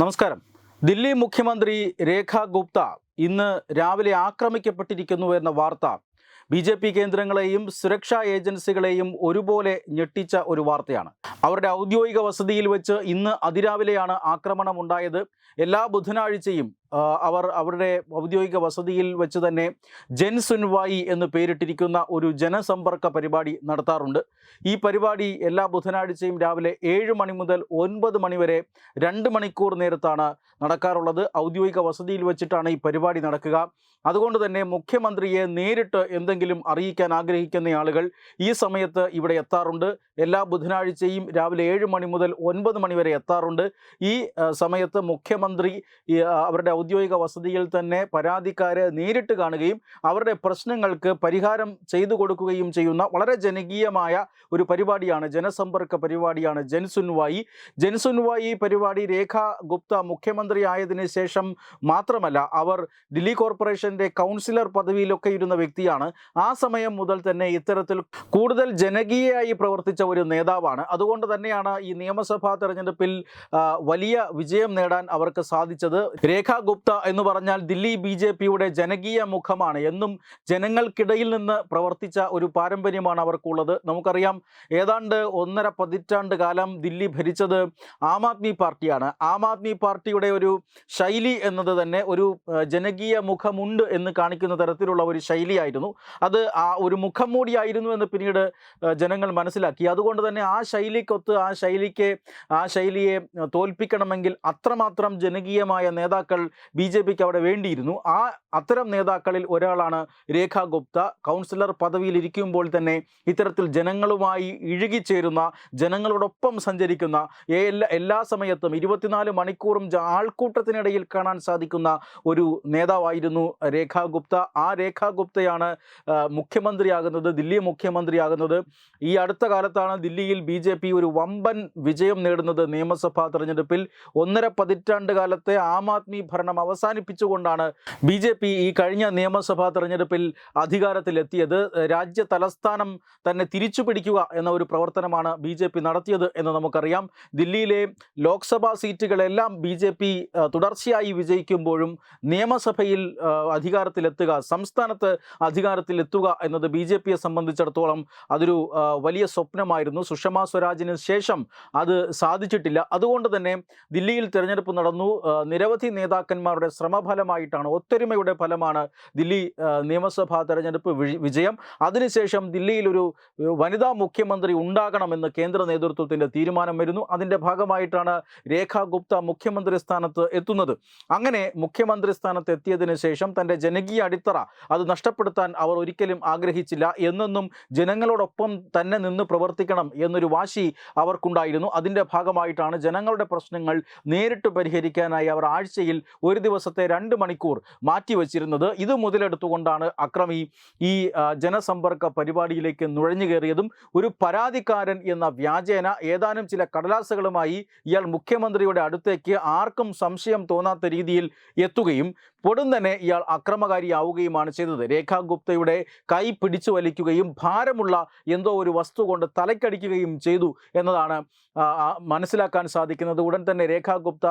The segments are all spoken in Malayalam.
നമസ്കാരം. ദില്ലി മുഖ്യമന്ത്രി രേഖ ഗുപ്ത ഇന്ന് രാവിലെ ആക്രമിക്കപ്പെട്ടിരിക്കുന്നു എന്ന വാർത്ത. ബി ജെ പി കേന്ദ്രങ്ങളെയും സുരക്ഷാ ഏജൻസികളെയും ഒരുപോലെ ഞെട്ടിച്ച ഒരു വാർത്തയാണ്. അവരുടെ ഔദ്യോഗിക വസതിയിൽ വെച്ച് ഇന്ന് അതിരാവിലെയാണ് ആക്രമണം ഉണ്ടായത് എല്ലാ ബുധനാഴ്ചയും അവർ അവരുടെ ഔദ്യോഗിക വസതിയിൽ വെച്ച് തന്നെ ജൻസുൻവായി എന്ന് പേരിട്ടിരിക്കുന്ന ഒരു ജനസമ്പർക്ക പരിപാടി നടത്താറുണ്ട്. ഈ പരിപാടി എല്ലാ ബുധനാഴ്ചയും രാവിലെ ഏഴ് മണി മുതൽ ഒൻപത് മണി വരെ രണ്ട് മണിക്കൂർ നേരത്താണ് നടക്കാറുള്ളത്. ഔദ്യോഗിക വസതിയിൽ വെച്ചിട്ടാണ് ഈ പരിപാടി നടക്കുക. അതുകൊണ്ട് തന്നെ മുഖ്യമന്ത്രിയെ നേരിട്ട് എന്തെങ്കിലും അറിയിക്കാൻ ആഗ്രഹിക്കുന്ന ആളുകൾ ഈ സമയത്ത് ഇവിടെ എത്താറുണ്ട്. എല്ലാ ബുധനാഴ്ചയും രാവിലെ ഏഴ് മണി മുതൽ ഒൻപത് മണി വരെ എത്താറുണ്ട്. ഈ സമയത്ത് മുഖ്യമന്ത്രി അവരുടെ ഔദ്യോഗിക വസതിയിൽ തന്നെ പരാതിക്കാരെ നേരിട്ട് കാണുകയും അവരുടെ പ്രശ്നങ്ങൾക്ക് പരിഹാരം ചെയ്തു കൊടുക്കുകയും ചെയ്യുന്ന വളരെ ജനകീയമായ ഒരു പരിപാടിയാണ് ജനസമ്പർക്ക പരിപാടിയാണ് ജൻസുൻവായി. ജൻസുൻവായി പരിപാടി രേഖ ഗുപ്ത മുഖ്യമന്ത്രി ആയതിന് ശേഷം മാത്രമല്ല അവർ ഡൽഹി കോർപ്പറേഷന്റെ കൗൺസിലർ പദവിയിലൊക്കെ ഇരുന്ന വ്യക്തിയാണ്. ആ സമയം മുതൽ തന്നെ ഇത്തരത്തിൽ കൂടുതൽ ജനകീയമായി പ്രവർത്തിച്ച ഒരു നേതാവാണ്. അതുകൊണ്ട് തന്നെയാണ് ഈ നിയമസഭാ തെരഞ്ഞെടുപ്പിൽ വലിയ വിജയം നേടാൻ അവർക്ക് സാധിച്ചത്. രേഖ ഗുപ്ത എന്ന് പറഞ്ഞാൽ ദില്ലി ബി ജെ പിയുടെ ജനകീയ മുഖമാണ്. എന്നും ജനങ്ങൾക്കിടയിൽ നിന്ന് പ്രവർത്തിച്ച ഒരു പാരമ്പര്യമാണ് അവർക്കുള്ളത്. നമുക്കറിയാം ഏതാണ്ട് ഒന്നര പതിറ്റാണ്ട് കാലം ദില്ലി ഭരിച്ചത് ആം ആദ്മി പാർട്ടിയാണ്. ആം ആദ്മി പാർട്ടിയുടെ ഒരു ശൈലി എന്നത് തന്നെ ഒരു ജനകീയ മുഖമുണ്ട് എന്ന് കാണിക്കുന്ന തരത്തിലുള്ള ഒരു ശൈലിയായിരുന്നു. അത് ആ ഒരു മുഖം മൂടിയായിരുന്നു എന്ന് പിന്നീട് ജനങ്ങൾ മനസ്സിലാക്കി. അതുകൊണ്ട് തന്നെ ആ ശൈലിക്കൊത്ത് ആ ശൈലിക്ക് ആ ശൈലിയെ തോൽപ്പിക്കണമെങ്കിൽ അത്രമാത്രം ജനകീയമായ നേതാക്കൾ ബി ജെ പിക്ക് അവിടെ വേണ്ടിയിരുന്നു. ആ അത്തരം നേതാക്കളിൽ ഒരാളാണ് രേഖ ഗുപ്ത. കൗൺസിലർ പദവിയിൽ ഇരിക്കുമ്പോൾ തന്നെ ഇത്തരത്തിൽ ജനങ്ങളുമായി ഇഴുകിച്ചേരുന്ന ജനങ്ങളോടൊപ്പം സഞ്ചരിക്കുന്ന എല്ലാ എല്ലാ സമയത്തും ഇരുപത്തിനാല് മണിക്കൂറും ആൾക്കൂട്ടത്തിനിടയിൽ കാണാൻ സാധിക്കുന്ന ഒരു നേതാവായിരുന്നു രേഖ ഗുപ്ത. ആ രേഖ ഗുപ്തയാണ് മുഖ്യമന്ത്രിയാകുന്നത് ദില്ലി മുഖ്യമന്ത്രിയാകുന്നത്. ഈ അടുത്ത കാലത്താണ് ദില്ലിയിൽ ബി ജെ പി ഒരു വമ്പൻ വിജയം നേടുന്നത് നിയമസഭാ തെരഞ്ഞെടുപ്പിൽ. ഒന്നര പതിറ്റാണ്ട് കാലത്തെ ആം ആദ്മി ഭരണം അവസാനിപ്പിച്ചുകൊണ്ടാണ് ബി ജെ പി ഈ കഴിഞ്ഞ നിയമസഭാ തെരഞ്ഞെടുപ്പിൽ അധികാരത്തിലെത്തിയത്. രാജ്യ തലസ്ഥാനം തന്നെ തിരിച്ചു പിടിക്കുക എന്ന ഒരു പ്രവർത്തനമാണ് ബി ജെ പി നടത്തിയത് എന്ന് നമുക്കറിയാം. ദില്ലിയിലെ ലോക്സഭാ സീറ്റുകളെല്ലാം ബി ജെ പി തുടർച്ചയായി വിജയിക്കുമ്പോഴും നിയമസഭയിൽ അധികാരത്തിലെത്തുക സംസ്ഥാനത്ത് അധികാരത്തിലെത്തുക എന്നത് ബി ജെ പിയെ സംബന്ധിച്ചിടത്തോളം അതൊരു വലിയ സ്വപ്നമായിരുന്നു. സുഷമ സ്വരാജിന് ശേഷം അത് സാധിച്ചിട്ടില്ല. അതുകൊണ്ട് തന്നെ ദില്ലിയിൽ തിരഞ്ഞെടുപ്പ് നടന്നു. നിരവധി നിരവധി നേതാക്കന്മാരുടെ ശ്രമഫലമായിട്ടാണ് ഒത്തൊരുമയുടെ ഫലമാണ് ദില്ലി നിയമസഭാ തെരഞ്ഞെടുപ്പ് വിജ- വിജയം. അതിനുശേഷം ദില്ലിയിൽ ഒരു വനിതാ മുഖ്യമന്ത്രി ഉണ്ടാകണമെന്ന് കേന്ദ്ര നേതൃത്വത്തിന്റെ തീരുമാനം വരുന്നു. അതിന്റെ ഭാഗമായിട്ടാണ് രേഖ ഗുപ്ത മുഖ്യമന്ത്രി സ്ഥാനത്ത് എത്തുന്നത്. അങ്ങനെ മുഖ്യമന്ത്രി സ്ഥാനത്ത് എത്തിയതിനു ശേഷം തന്റെ ജനകീയ അടിത്തറ അത് നഷ്ടപ്പെടുത്താൻ അവർ ഒരിക്കലും ആഗ്രഹിച്ചില്ല എന്നെന്നും ജനങ്ങളോടൊപ്പം തന്നെ നിന്ന് പ്രവർത്തിക്കണം എന്നൊരു വാശി അവർക്കുണ്ടായിരുന്നു. അതിന്റെ ഭാഗമായിട്ടാണ് ജനങ്ങളുടെ പ്രശ്നങ്ങൾ നേരിട്ട് പരിഹരിക്കാനായി അവർ ആഴ്ചയിൽ ഒരു ദിവസത്തെ രണ്ട് മണിക്കൂർ മാറ്റിവെച്ചിരുന്നത് ഇത് മുതലെടുത്തുകൊണ്ടാണ് അക്രമി ഈ ജനസമ്പർക്ക പരിപാടിയിലേക്ക് നുഴഞ്ഞു കയറിയതും ഒരു പരാതിക്കാരൻ എന്ന വ്യാജേന ഏതാനും ചില കടലാസുകളുമായി ഇയാൾ മുഖ്യമന്ത്രിയുടെ അടുത്തേക്ക് ആർക്കും സംശയം തോന്നാത്ത രീതിയിൽ എത്തുകയും പൊടും തന്നെ ഇയാൾ അക്രമകാരിയാവുകയുമാണ് ചെയ്തത്. രേഖാ ഗുപ്തയുടെ കൈ പിടിച്ചു വലിക്കുകയും ഭാരമുള്ള എന്തോ ഒരു വസ്തു കൊണ്ട് തലക്കടിക്കുകയും ചെയ്തു എന്നതാണ് മനസ്സിലാക്കാൻ സാധിക്കുന്നത്. ഉടൻ തന്നെ രേഖാ ഗുപ്ത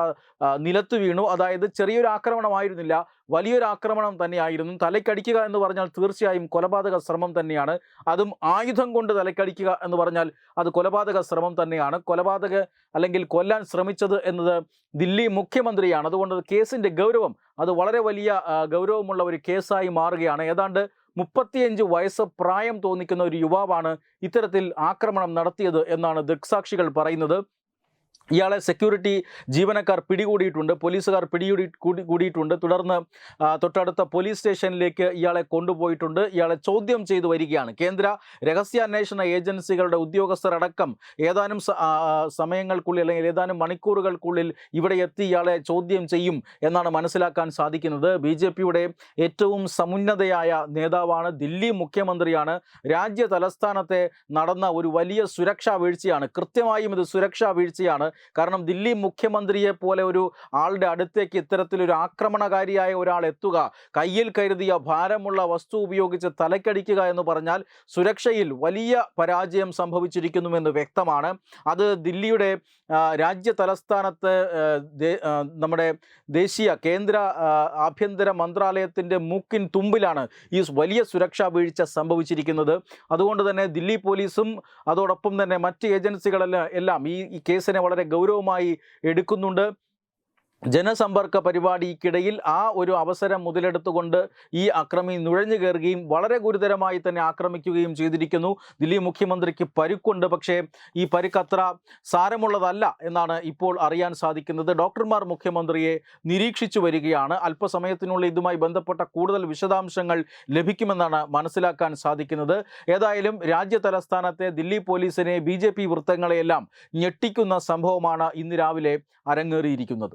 നിലത്ത് വീണു. അതായത് ചെറിയൊരു ആക്രമണമായിരുന്നില്ല. വലിയൊരു ആക്രമണം തന്നെയായിരുന്നു. തലയ്ക്കടിക്കുക എന്ന് പറഞ്ഞാൽ തീർച്ചയായും കൊലപാതക ശ്രമം തന്നെയാണ്. അതും ആയുധം കൊണ്ട് തലയ്ക്കടിക്കുക എന്ന് പറഞ്ഞാൽ അത് കൊലപാതക ശ്രമം തന്നെയാണ്. കൊലപാതക അല്ലെങ്കിൽ കൊല്ലാൻ ശ്രമിച്ചത് എന്നത് ദില്ലി മുഖ്യമന്ത്രിയാണ്. അതുകൊണ്ട് കേസിന്റെ ഗൗരവം അത് വളരെ വലിയ ഗൗരവമുള്ള ഒരു കേസായി മാറുകയാണ്. ഏതാണ്ട് മുപ്പത്തിയഞ്ച് വയസ്സ് പ്രായം തോന്നിക്കുന്ന ഒരു യുവാവാണ് ഇത്തരത്തിൽ ആക്രമണം നടത്തിയത് എന്നാണ് ദൃക്സാക്ഷികൾ പറയുന്നത്. ഇയാളെ സെക്യൂരിറ്റി ജീവനക്കാർ പിടികൂടിയിട്ടുണ്ട് പോലീസുകാർ പിടികൂടി കൂടി കൂടിയിട്ടുണ്ട്. തുടർന്ന് തൊട്ടടുത്ത പോലീസ് സ്റ്റേഷനിലേക്ക് ഇയാളെ കൊണ്ടുപോയിട്ടുണ്ട്. ഇയാളെ ചോദ്യം ചെയ്തു വരികയാണ്. കേന്ദ്ര രഹസ്യാന്വേഷണ ഏജൻസികളുടെ ഉദ്യോഗസ്ഥരടക്കം ഏതാനും സമയങ്ങൾക്കുള്ളിൽ അല്ലെങ്കിൽ ഏതാനും മണിക്കൂറുകൾക്കുള്ളിൽ ഇവിടെ എത്തി ഇയാളെ ചോദ്യം ചെയ്യും എന്നാണ് മനസ്സിലാക്കാൻ സാധിക്കുന്നത്. ബി ഏറ്റവും സമുന്നതയായ നേതാവാണ് ദില്ലി മുഖ്യമന്ത്രിയാണ്. രാജ്യ തലസ്ഥാനത്തെ നടന്ന ഒരു വലിയ സുരക്ഷാ വീഴ്ചയാണ്. കൃത്യമായും ഇത് സുരക്ഷാ വീഴ്ചയാണ്. കാരണം ദില്ലി മുഖ്യമന്ത്രിയെ പോലെ ഒരു ആളുടെ അടുത്തേക്ക് ഇത്തരത്തിലൊരു ആക്രമണകാരിയായ ഒരാൾ എത്തുക കയ്യിൽ കരുതിയ ഭാരമുള്ള വസ്തു ഉപയോഗിച്ച് തലക്കടിക്കുക എന്ന് പറഞ്ഞാൽ സുരക്ഷയിൽ വലിയ പരാജയം സംഭവിച്ചിരിക്കുന്നുവെന്ന് വ്യക്തമാണ്. അത് ദില്ലിയുടെ രാജ്യ തലസ്ഥാനത്ത് നമ്മുടെ ദേശീയ കേന്ദ്ര ആഭ്യന്തര മന്ത്രാലയത്തിന്റെ മൂക്കിൻ തുമ്പിലാണ് ഈ വലിയ സുരക്ഷാ വീഴ്ച സംഭവിച്ചിരിക്കുന്നത്. അതുകൊണ്ട് തന്നെ ദില്ലി പോലീസും അതോടൊപ്പം തന്നെ മറ്റ് ഏജൻസികളെല്ലാം എല്ലാം ഈ കേസിനെ വളരെ ഗൗരവമായി എടുക്കുന്നുണ്ട്. ജനസമ്പർക്ക പരിപാടിക്കിടയിൽ ആ ഒരു അവസരം മുതലെടുത്തുകൊണ്ട് ഈ അക്രമി നുഴഞ്ഞു കയറുകയും വളരെ ഗുരുതരമായി തന്നെ ആക്രമിക്കുകയും ചെയ്തിരിക്കുന്നു. ദില്ലി മുഖ്യമന്ത്രിക്ക് പരുക്കുണ്ട്. പക്ഷേ ഈ പരുക്ക് അത്ര സാരമുള്ളതല്ല എന്നാണ് ഇപ്പോൾ അറിയാൻ സാധിക്കുന്നത്. ഡോക്ടർമാർ മുഖ്യമന്ത്രിയെ നിരീക്ഷിച്ചു വരികയാണ്. അല്പസമയത്തിനുള്ളിൽ ഇതുമായി ബന്ധപ്പെട്ട കൂടുതൽ വിശദാംശങ്ങൾ ലഭിക്കുമെന്നാണ് മനസ്സിലാക്കാൻ സാധിക്കുന്നത്. ഏതായാലും രാജ്യ തലസ്ഥാനത്തെ ദില്ലി പോലീസിനെ ബി വൃത്തങ്ങളെയെല്ലാം ഞെട്ടിക്കുന്ന സംഭവമാണ് ഇന്ന് രാവിലെ അരങ്ങേറിയിരിക്കുന്നത്.